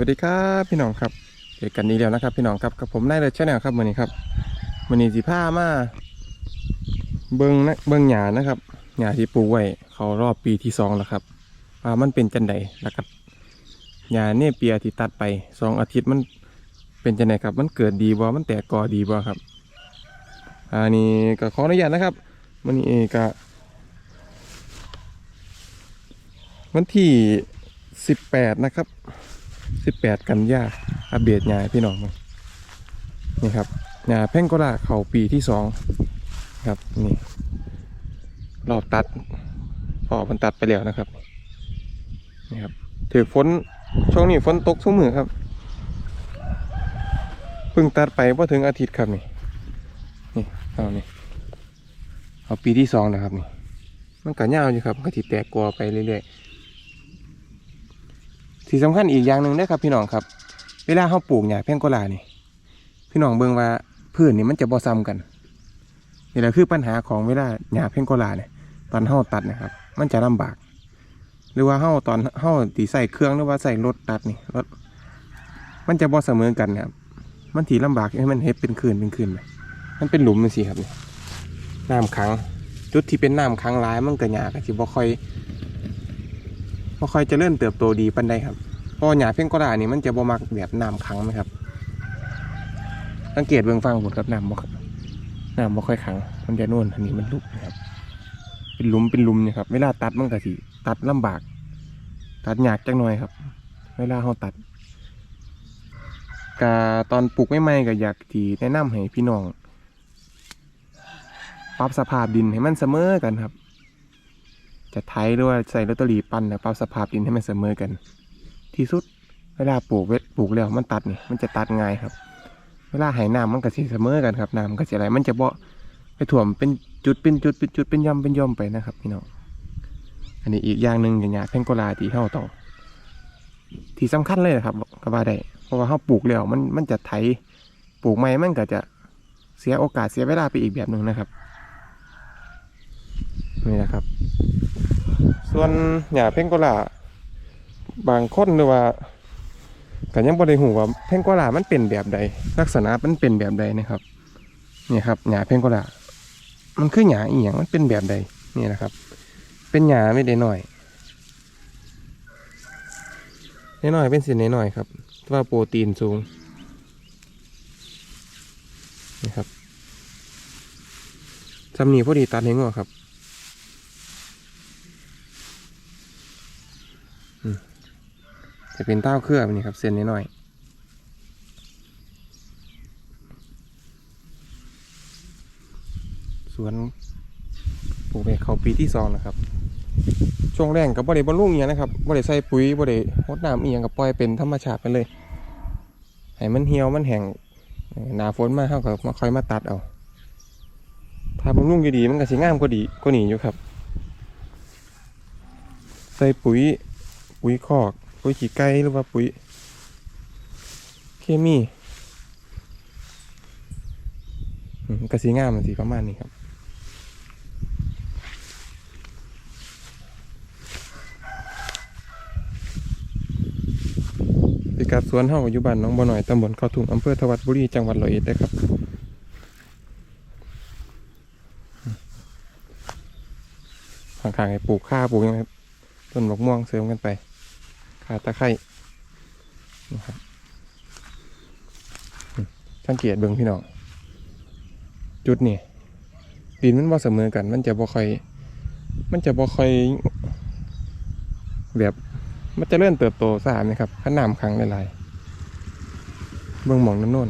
วัสดีครับพี่น้องครับเจอกันนี้แล้วนะครับ พี่น้องครับกับผมนายเลยชาแนลครับวันนี้ครับวันนี้สีผ้ามาเบิ้งนะเบิ้งหยานะครับหยาที่ปลูกไว้เขารอบปีที่สองแล้วครับว่ามันเป็นจันไดแล้วครับหยาเนี่ยเปียที่ตัดไปสองอาทิตย์มันเป็นจันไดครับ มันเกิดดีบ่มันแตกกอดีบ่ครับอันนี้ก็ขออนุญาตนะครับวันนี้ก็วันที่สิบแปดนะครับ สิบแปดกันยาอัปเดตงานพี่น้องมานี่ครับงาเพ่งก็ล่าเขาปีที่สองครับนี่รอบตัดพอมันตัดไปแล้วนะครับนี่ครับถือฝนช่วงนี้ฝนตกทุกมือครับเพิ่งตัดไปพอถึงอาทิตย์ครับนี่นี่เอานี่เอาปีที่สองนะครับนี่มันก็ยาวอยู่ครับก็ติแตกกลัวไปเรื่อยๆ ที่สำคัญอีกอย่างหนึ่งนะครับ พี่น้องครับ เวลาเขาปลูกหญ้าแพงโกลานี่ พี่น้องเบิ่งว่าพืชนนี่มันจะบ่ซ้ำกันนี่แหละคือปัญหาของเวลาหญ้าแพงโกลาเนี่ยตอนเฮาตัดนะครับ มันจะลำบาก หรือว่าเฮาตอนเฮาตีใส่เครื่องหรือว่าใส่รถตัดนี่รถมันจะบ่เสมอกันนะครับ มันถีลำบากให้มันเฮ็ดเป็นคืนเป็นคืนไปมันเป็นหลุมมันสิครับน้ำขังจุดที่เป็นน้ำขังหลายมันก็หญ้าก็สิบ่ค่อย บ่ค่อยเจะเริ่มเติบโตดีปันใดครับเพราะหญ้าเพ่งกระดานี่มันจะบ่มักแบบน้ำขังไหมครับ สังเกตเบื้องฟังผมครับน้ำบ่น้ำบ่ค่อยขัง มันจะนุ่นอันนี้มันลุกนะครับ เป็นหลุมเป็นหลุมนี่ยครับ เวลาตัดมันก็สิตัดลำบาก ตัดยากจังหน่อยครับ เวลาเราตัดกาตอนปลูกใหม่ๆก็อยากที่แนะนำให้พี่น้อง ปรับสภาพดินให้มันเสมอกันครับ จะไถหรือว่าใส่ลอตเตอรี่ปั้นนะปรับสภาพดินให้มันเสมอกัน ที่สุดเวลาปลูกเวทปลูกแล้วมันตัดนี่มันจะตัดง่ายครับ เวลาไหน้ำมันก็สิเสมอกันครับน้ำมันก็สิอะไรมันจะเบาไปถ่วมเป็นจุดเป็นจุดเป็นจุดเป็นย่อมเป็นย่อมไปนะครับพี่น้องอันนี้อีกอย่างหนึ่งอย่างเงี้ยเพนโกลาที่เฮาต้อที่สำคัญเลยนะครับก็ว่าได้เพราะว่าเฮาปลูกแล้วมันมันจะไถปลูกใหม่มันก็จะเสียโอกาสเสียเวลาไปอีกแบบหนึ่งนะครับ นี่นะครับ ส่วนหญ้าเพ่งกลาบางคนหรือว่าก็ยังบ่ได้หูว่าเพ่งกลามันเป็นแบบใด ลักษณะมันเป็นแบบใดนะครับนี่ครับหญ้าเพ่งกลามันคือหญ้าอีหยังมันเป็นแบบใดนี่นะครับ เป็นหญ้าไม่ได้น้อยน้อยเป็นสินน้อยครับแต่ว่าโปรตีนสูงนี่ครับจำนีพอดีตัดให้งอครับ จะเป็นเต้าเครือแบบนี้ครับ เส้นน้อยๆสวนปลูกไปเขาปีที่สองนะครับ ช่วงแรกกับบริบรลุงเงี้ยนะครับบริใส่ปุ๋ยบริรดน้ำเอียงกับปล่อยเป็นธรรมชาติไปเลยให้มันเหี่ยวมันแห้งหนาฝนมาเข้ากับมาค่อยมาตัดเอา ถ้าบำรุงดีๆมันก็สิงามกว่าดีกว่านี้อยู่ครับ ใส่ปุ๋ยปุ๋ยคอก ปุ๋ยขี้ไก่หรือว่าปุ๋ยเคมีกระสีงามมันสีประมาณนี้ครับพิกัดสวนเฮาอยู่บ้านน้องบ่อหน่อยตำบลเขาถุงอำเภอทวัดบุรีจังหวัดร้อยเอ็ดได้ครับข้างๆให้ปลูกข้าปลูกยังไงครับต้นมะม่วงเสริมกันไป ขาตะไคร้นะครับสังเกตเบิ่งพี่น้องจุดนี่ดินมันบ่เสมอกัน มันจะบ่ค่อย มันจะบ่ค่อย แบบมันจะเริ่มเติบโตสามนะครับถ้าน้ำขังหลายๆเบิ่งมองน้ำโน่น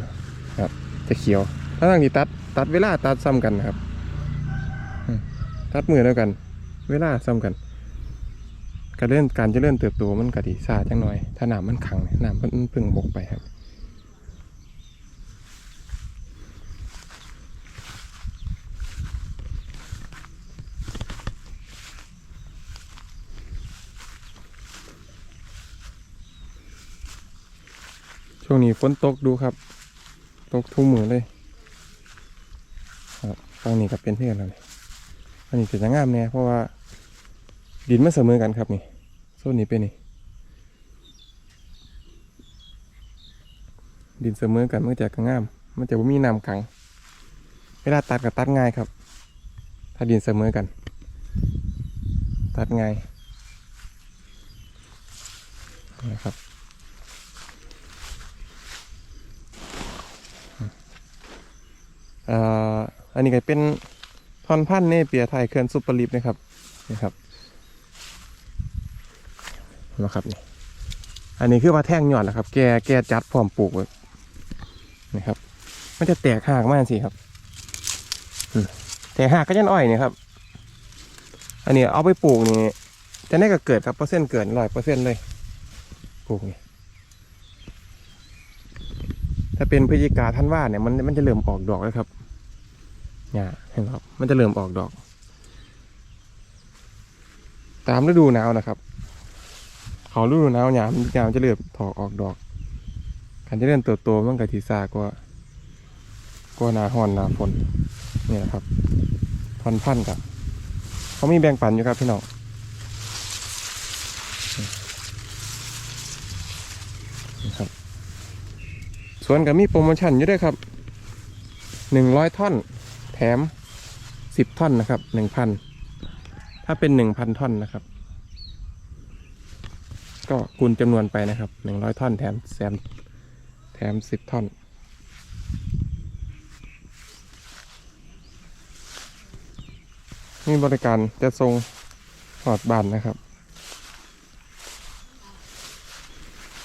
ครับ จะเขียว ถ้าทางที่ตัด ตัดเวลาตัดซ้ำกันนะครับ ตัดมือแล้วกัน เวลาซ้ำกัน การเล่นการจะเล่นเติบโตมันก็ดีซาจังหน่อย ถ้าน้ำมันขังน้ำมันพึ่งบกไปครับช่วงนี้ฝนตกดูครับ ตกทุ่มมือเลยครับฟังนี้ก็เป็นเพื่อนแล้วนี่อันนี้จะงามแน่เพราะว่าดินมันเสมอกันครับนี่ โซนนี้เป็นนี่ดินเสมอกันมันจะกระง่าม มันจะบ่มีน้ำขัง เวลาตัดก็ตัดง่ายครับ ถ้าดินเสมอกัน ตัดง่ายนะครับอันนี้ก็เป็นท่อนพันธุ์เนเปียไทยเขื่อนซุปเปอร์ลิฟนะครับนี่ครับ นะครับนี่อันนี้คือว่าแท่งหยอนนะครับ แกแกจัดพร้อมปลูกไว้นี่ครับ มันจะแตกหากมากสิครับแตกหากก็ยันอ้อยนี่ครับ อันนี้เอาไปปลูกนี่จะได้ก็เกิดครับเปอร์เซ็นต์เกินร้อยเปอร์เซ็นต์เลยปลูกนี่ถ้าเป็นพฤศจิกาท่านว่าเนี่ยมันมันจะเริ่มออกดอกแล้วครับเนี่ยเห็นหมครับ มันจะเริ่มออกดอก ตามฤดูหนาวนะครับ เขาฤดูหนาวหยามยามจะเริ่มถอกออกดอกการจะเริ่มเติบโตมันก็ทีซากว่าก็หนาฮ้อนหนาฝนนี่นะครับพันพันกับเขามีแบ่งปันอยู่ครับพี่น้องนะครับสวนกับมีโปรโมชั่นอยู่ด้วยครับหนึ่งร้อยท่อน แถมสิบท่อนนะครับหนึ่งพันถ้าเป็นหนึ่งพันท่อนนะครับ ก็คูณจำนวนไปนะครับหนึ่งร้อยท่อนแถมแซมแถมสิบท่อนมีบริการจะส่งหอดบานนะครับ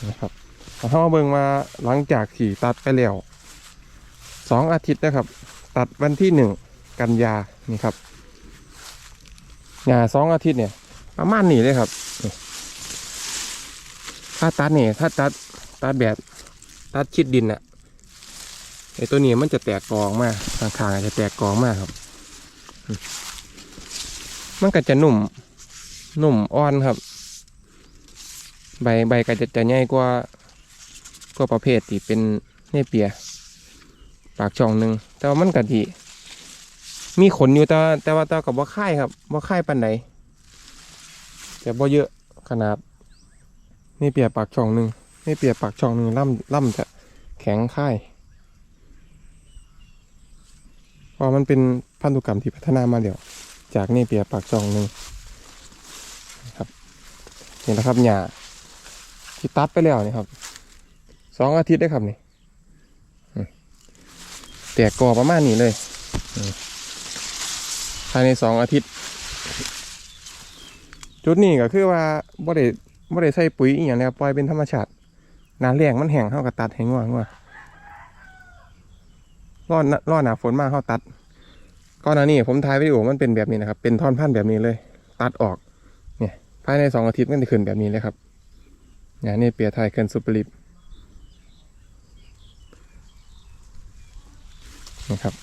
นะครับถ้ามาเบิ่งมาหลังจากขี่ตัดไปแล้วสองอาทิตย์นะครับ ตัดวันที่หนึ่งกันยานี่ครับงาสองอาทิตย์เนี่ยประมาณนี้เลยครับ ถ้าตัดเนี่ยถ้าตัดตัดแบบตัดชิดดินอะไอตัวนี้มันจะแตกกองมากข้างๆอาจจะแตกกองมากครับ มันก็จะนุ่ม นุ่มอ่อนครับ ใบใบก็จะจะใหญ่กว่ากว่าประเภทที่เป็นเนเปีย ปากช่องหนึ่งแต่ว่ามันก็ดีมีขนอยู่แต่ว่าแต่ว่าแต่กับว่าค่ายครับว่าค่ายปันไหนแต่บ่เยอะขนาด นี่เปียปากช่องหนึ่งเนเปียปากช่องหนึ่งล่ำล่ำจะแข็งค่ายเพราะมันเป็นพันธุกรรมที่พัฒนามาเดี๋ยว จากนี่เปียปากจองหนึ่งครับนี่นะครับหญ้าที่ตัดไปแล้วนี่ครับสองอาทิตย์ได้ครับนี่แตกกอประมาณนี้เลยภายในสองอาทิตย์ จุดนี้ก็คือว่าบ่ได้ บ่ได้ใส่ปุ๋ยอีกอย่างนะครับปล่อยเป็นธรรมชาตินาแรงมันแห้งเข้ากับตัดให้ง่วงง่วรอดรอดหนาฝนมากเข้าตัดก่อนหน้านี้ผมถ่ายวิดีโอมันเป็นแบบนี้นะครับ เป็นท่อนพันธ์แบบนี้เลย ตัดออก เนี่ย ภายในสองอาทิตย์มันจะขึ้นแบบนี้เลยครับเนี่ยนี่เปียไทยเคินซูเปอร์ลิปนะครับ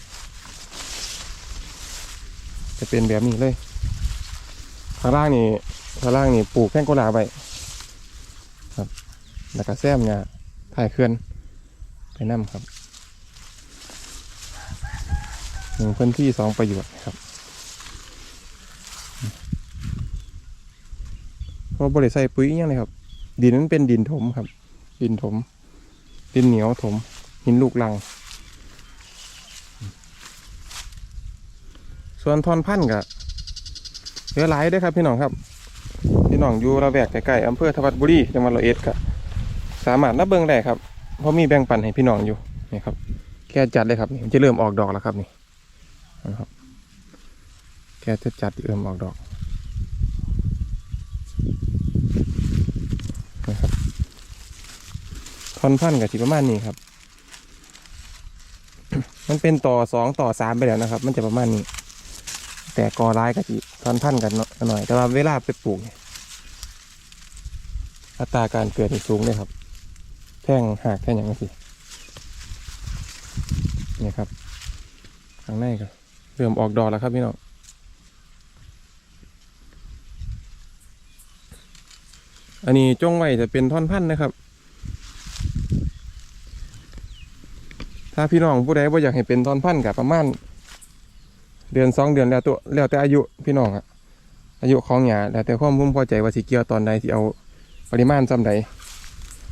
จะเป็นแบบนี้เลยข้างล่างนี่ข้างล่างนี่ปลูกแข้งโกลาไป แล้วก็แซมเนี่ยถ่ายเคลื่อนไปน้ำครับหนึ่งพื้นที่สองประโยชน์ครับเพราะบริใส่ปุ๋ยอหยังเลยครับ ดินนั้นเป็นดินถมครับ ดินถม ดินเหนียวถม หินลูกลัง ส่วนทอนพันธุ์กับเหลือหลายด้วยครับพี่น้องครับ พี่น้องอยู่ระแวกใกล้ๆอำเภอทวัดบุรีจังหวัดร้อยเอ็ดก็ สามารถนับเบิ่งได้ครับเพราะมีแบ่งปันให้พี่น้องอยู่นี่ครับ แค่จัดเลยครับนี่มันจะเริ่มออกดอกแล้วครับนี่นะครับแกจะจัดเอื้อมออกดอกนะครับทอนพันกับสีประมาณนี้ครับ มันเป็นต่อสองต่อสามไปแล้วนะครับ มันจะประมาณนี้ แต่กอร้ายกับสีทอนพันกันหน่อย แต่ว่าเวลาไปปลูกเนี่ยอัตราการเกิดสูงเลยครับ แท่งหักแท่งอย่างนี้สิเนี่ยครับข้างในครับเริ่มออกดอกแล้วครับพี่น้องอันนี้จ้องไว้จะเป็นท่อนพันธุ์นะครับ ถ้าพี่น้องผู้ใดว่าอยากให้เป็นท่อนพันธุ์กับประมาณเดือนสองเดือนแล้วตัวแล้วแต่อายุพี่น้องอะอายุของหยาแล้วแต่ความพุ่มพอใจว่าสิเกี่ยวตอนใดที่เอาปริมาณจำใด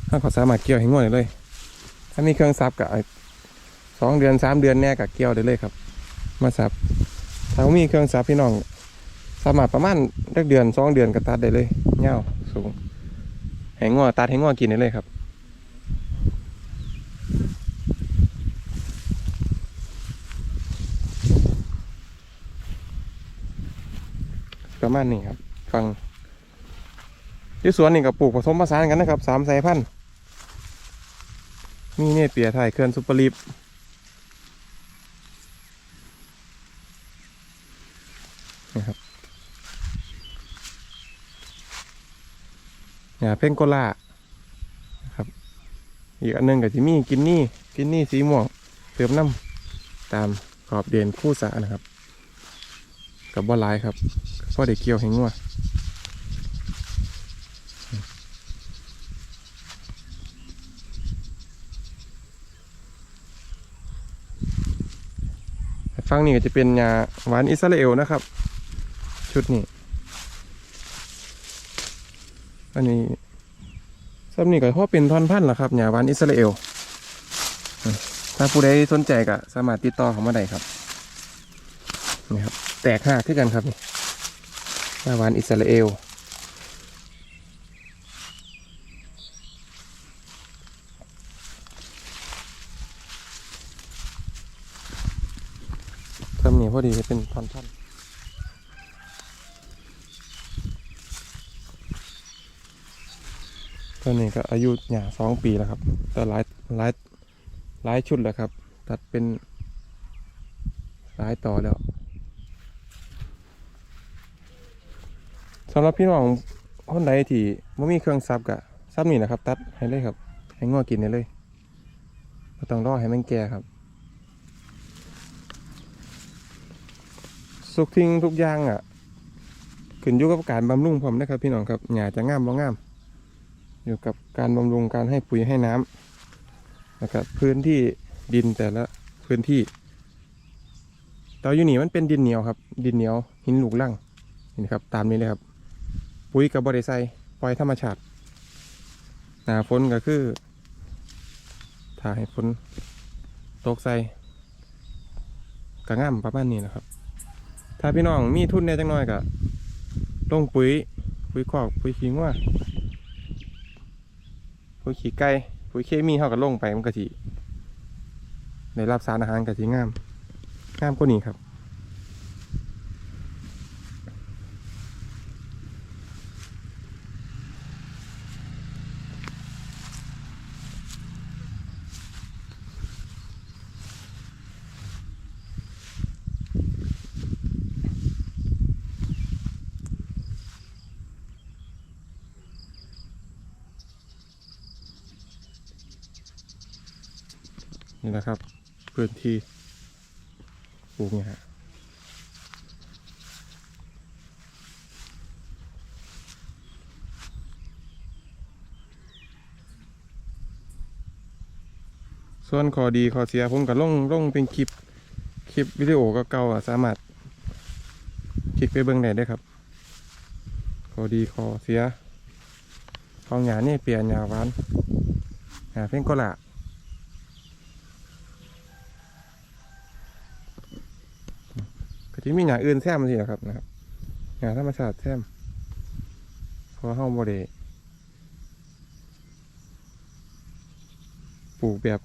เขาสามารถเกี่ยวให้ง่วได้เลยถ้ามีเครื่องซับกับสองเดือนสามเดือนแน่กับเกี่ยวได้เลยครับ มาซับถ้ามีเครื่องซับพี่น้อง สามารถประมาณเดือนเดือนสองเดือนก็ตัดได้เลยเงาสูงแหงงอตัดแหงงอกินได้เลยครับประมาณนี้ครับ ฟังที่สวนนี่กับปลูกผสมผสานกันนะครับสามสายพันธุ์ มีเนี่ยเปียไทยเคลื่อนซุปเปอร์ลีฟนะครับอย่าเพ่งโกล่าครับ อีกอันหนึงกับจิมี่กินนี่กินนี่สีม่วงเติมน้ำตามขอบเด่นคู่สานะครับ กับบ่หลายครับพ่อเด็กเกี่ยวให้งัว ฟังนี่ก็จะเป็นยาหวานอิสราเอลนะครับ ชุดนี้ อันนี้ซับนี่ก็พ่อเป็นท่อนพันธุ์ละครับยาหวานอิสราเอลถ้าผู้ใดสนใจก็สามารถติดต่อเขามาได้ครับนี่ครับ แตกหักขึ้นกันครับนี่หน้าหวานอิสราเอล พอดีเป็นท่อนท่อนตัวนี้ก็อายุหย่าสองปีแล้วครับ แต่หลายหลายหลายชุดแล้วครับ ตัดเป็นหลายต่อแล้วสำหรับพี่น้องคนใดที่ไม่มีเครื่องซับกะซับนี่นะครับ ตัดให้เลยครับ ให้งอกินได้เลยไม่ต้องรอให้มันแก่ครับ สุกทิ้งทุกอย่างอะ ขึ้นอยู่กับการบำรุงผมนะครับ พี่น้องครับหญ้าจะงามบ่งาม อยู่กับการบำรุงการให้ปุ๋ยให้น้ำนะครับพื้นที่ดินแต่ละพื้นที่แตออยู่นี่มันเป็นดินเหนียวครับ ดินเหนียวหินหลูกลังนี่นครับ ตามนี้เลยครับ ปุ๋ยกับบริไซปล่อยธรรมชาติหนาฝนก็คือถ้าให้ฝนตกใส่กระง่ำประมาณนี้นะครับ ถ้าพี่น้องมีทุนเนี่ยจังน้อยก็ลงปุ๋ย ปุ๋ยคอกปุ๋ยขี้ง่วปุ๋ยขี้ไก่ปุ๋ยเคมีเขาก็ลงไปมันกะทิได้รับสารอาหารกะทิงาม งามก็นี้ครับ นี่นะครับ พื้นที่ปลูกเนี่ยฮะส่วนข้อดีข้อเสียผมก็ลงลงเป็นคลิปคลิปวิดีโอก็เก่าๆสามารถคลิกไปเบิ่งได้เด้ครับข้อดีข้อเสียของหยานี่เปลี่ยนหยาหวานหยาเพ่งก็ละ ที่มีหยาอื่นแซมสินะครับนะครับหยาธรรมชาติแซมเพราะเฮาบ่ได้ปลูกแบบ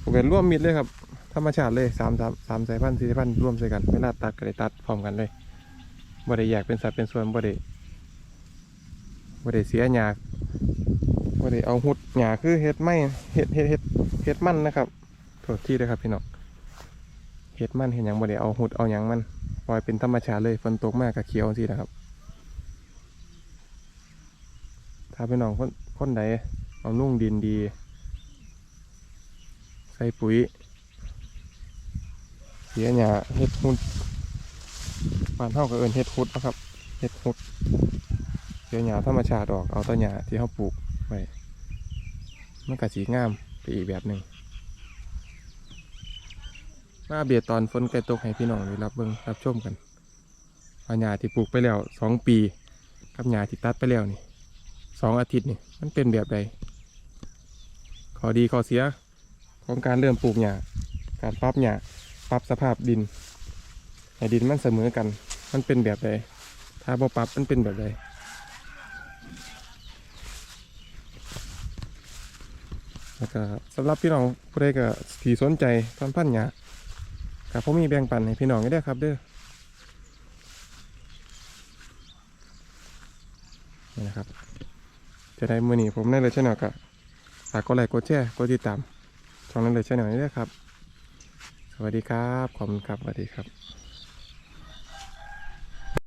ปลูกแบบร่วมมิตรเลยครับ ธรรมชาติเลยสามสามสามสายพันธุ์สี่สายพันธุ์ร่วมใส่กันเวลาตัดก็ได้ตัดพร้อมกันเลยบ่ได้แยกเป็นสัดเป็นส่วนบ่ได้บ่ได้เสียหยาบ่ได้เอาหุดหยาคือเฮ็ดไม่เฮ็ดเฮ็ดเฮ็ดเฮ็ดมันนะครับโทษที่ด้วยครับพี่น้อง เห็ดมันเห็นยังบ่ได้เอาหุดเอาหยังมันปล่อยเป็นธรรมชาติเลยฝนตกมากกับเขียวสินะครับ ถ้าพี่น้องคนคนใดเอานุ่งดินดี ใส่ปุ๋ย เสียหญ้าเห็ดหุดบ้านเฮาก็เอินเห็ดหุดนะครับเห็ดหุดเสียหญ้าธรรมชาติออกเอาต้นหญ้าที่เฮาปลูกไว้มันก็สีงามไปอีกแบบหนึ่ง มาเบียดตอนฝนใกล้ตกให้พี่น้องได้รับเบิ่งรับชมกันว่าหญ้าที่ปลูกไปแล้วสองปีกับหญ้าที่ตัดไปแล้วนี่สองอาทิตย์นี่มันเป็นแบบใดข้อดีข้อเสียของการเริ่มปลูกหญ้าการปรับหญ้าปรับสภาพดินให้ดินมันเสมอกัน มันเป็นแบบใดถ้าบ่ปรับมันเป็นแบบใดแล้วก็สำหรับพี่น้องผู้ใดก็ที่สนใจพันธุ์พันธุ์หญ้า ครับผมมีแบ่งปันให้พี่น้องได้ครับเด้อนี่นะครับ จะได้มือนี้ผมได้เลยใช่หนกับฝากกดไลค์กดแชร์กดติดตามช่องนั้นเลยใช่นนี้ด้ครับ สวัสดีครับ ขอบคุณครับ สวัสดีครับ